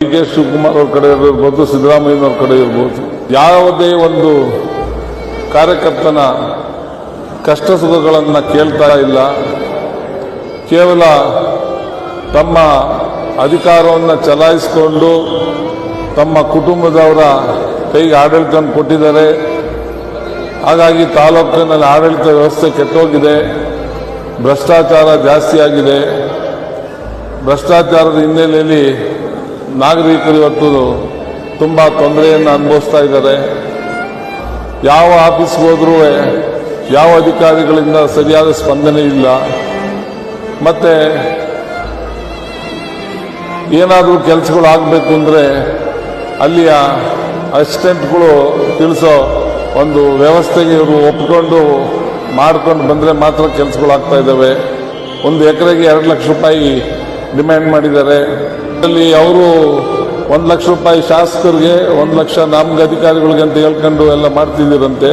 D K Shivakumar ಅವ್ರ ಕಡೆ ಇರಬಹುದು ಸಿದ್ದರಾಮಯ್ಯನವ್ರ ಕಡೆ ಇರ್ಬೋದು, ಯಾವುದೇ ಒಂದು ಕಾರ್ಯಕರ್ತನ ಕಷ್ಟ ಸುಖಗಳನ್ನು ಕೇಳ್ತಾ ಇಲ್ಲ. ಕೇವಲ ತಮ್ಮ ಅಧಿಕಾರವನ್ನು ಚಲಾಯಿಸಿಕೊಂಡು ತಮ್ಮ ಕುಟುಂಬದವರ ಕೈಗೆ ಆಡಳಿತವನ್ನು ಕೊಟ್ಟಿದ್ದಾರೆ. ಹಾಗಾಗಿ ತಾಲೂಕಿನಲ್ಲಿ ಆಡಳಿತ ವ್ಯವಸ್ಥೆ ಕೆಟ್ಟೋಗಿದೆ. ಭ್ರಷ್ಟಾಚಾರ ಜಾಸ್ತಿ ಆಗಿದೆ ಭ್ರಷ್ಟಾಚಾರದ ಹಿನ್ನೆಲೆಯಲ್ಲಿ ನಾಗರಿಕರು ಇವತ್ತು ತುಂಬ ತೊಂದರೆಯನ್ನು ಅನುಭವಿಸ್ತಾ ಇದ್ದಾರೆ. ಯಾವ ಆಫೀಸ್ಗೆ ಹೋದ್ರೂ ಯಾವ ಅಧಿಕಾರಿಗಳಿಂದ ಸರಿಯಾದ ಸ್ಪಂದನೆ ಇಲ್ಲ. ಮತ್ತೆ ಏನಾದರೂ ಕೆಲಸಗಳು ಆಗಬೇಕು ಅಂದರೆ ಅಲ್ಲಿಯ ಅಸಿಸ್ಟೆಂಟ್ಗಳು ತಿಳಿಸೋ ಒಂದು ವ್ಯವಸ್ಥೆಗೆ ಇವರು ಒಪ್ಪಿಕೊಂಡು ಮಾಡ್ಕೊಂಡು ಬಂದರೆ ಮಾತ್ರ ಕೆಲಸಗಳಾಗ್ತಾ ಇದ್ದಾವೆ. ಒಂದು ಎಕರೆಗೆ ಎರಡು ಲಕ್ಷ ರೂಪಾಯಿ ಡಿಮ್ಯಾಂಡ್ ಮಾಡಿದ್ದಾರೆ. ಅಲ್ಲಿ ಅವರು ಒಂದು ಲಕ್ಷ ರೂಪಾಯಿ ಶಾಸಕರಿಗೆ ಒಂದು ಲಕ್ಷ ನಮ್ಗೆ ಅಧಿಕಾರಿಗಳಿಗೆ ಅಂತ ಹೇಳ್ಕೊಂಡು ಎಲ್ಲ ಮಾಡ್ತಿದ್ದೀರಂತೆ.